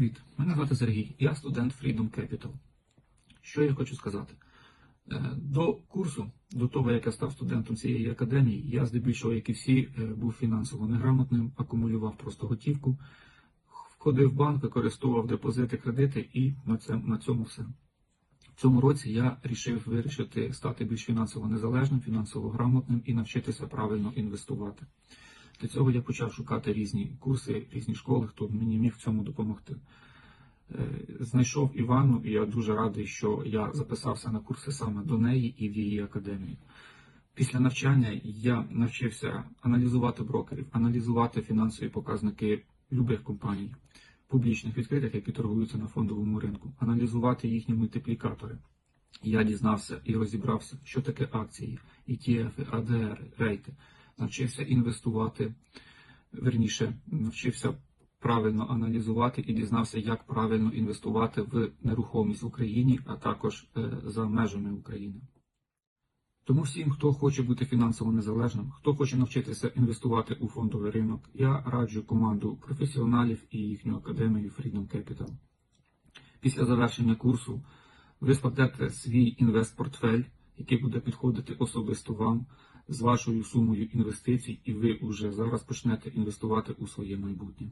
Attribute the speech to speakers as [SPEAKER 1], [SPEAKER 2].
[SPEAKER 1] Привіт, мене звати Сергій, я студент Freedom Capital. Що я хочу сказати? Е, До курсу, до того як я став студентом цієї академії, я здебільшого, як і всі, е, був фінансово неграмотним, акумулював просто готівку, входив в банк, використовував депозити, кредити і на цьому все. В цьому році я рішив вирішити стати більш фінансово незалежним, фінансово грамотним і навчитися правильно інвестувати. Для цього я почав шукати різні курси, різні школи, хто мені міг в цьому допомогти. Е, Знайшов Іванну, і я дуже радий, що я записався на курси саме до неї і в її академії. Після навчання я навчився аналізувати брокерів, аналізувати фінансові показники любих компаній, публічних відкритих, які торгуються на фондовому ринку, аналізувати їхні мультиплікатори. Я дізнався і розібрався, що таке акції, ETF, ADR, рейти. Навчився інвестувати, верніше, навчився правильно аналізувати і дізнався, як правильно інвестувати в нерухомість в Україні, а також е, за межами України. Тому всім, хто хоче бути фінансово незалежним, хто хоче навчитися інвестувати у фондовий ринок, я раджу команду професіоналів і їхню академію Freedom Capital. Після завершення курсу ви складете свій інвестпортфель, який буде підходити особисто вам з вашою сумою інвестицій, і ви вже зараз почнете інвестувати у своє майбутнє.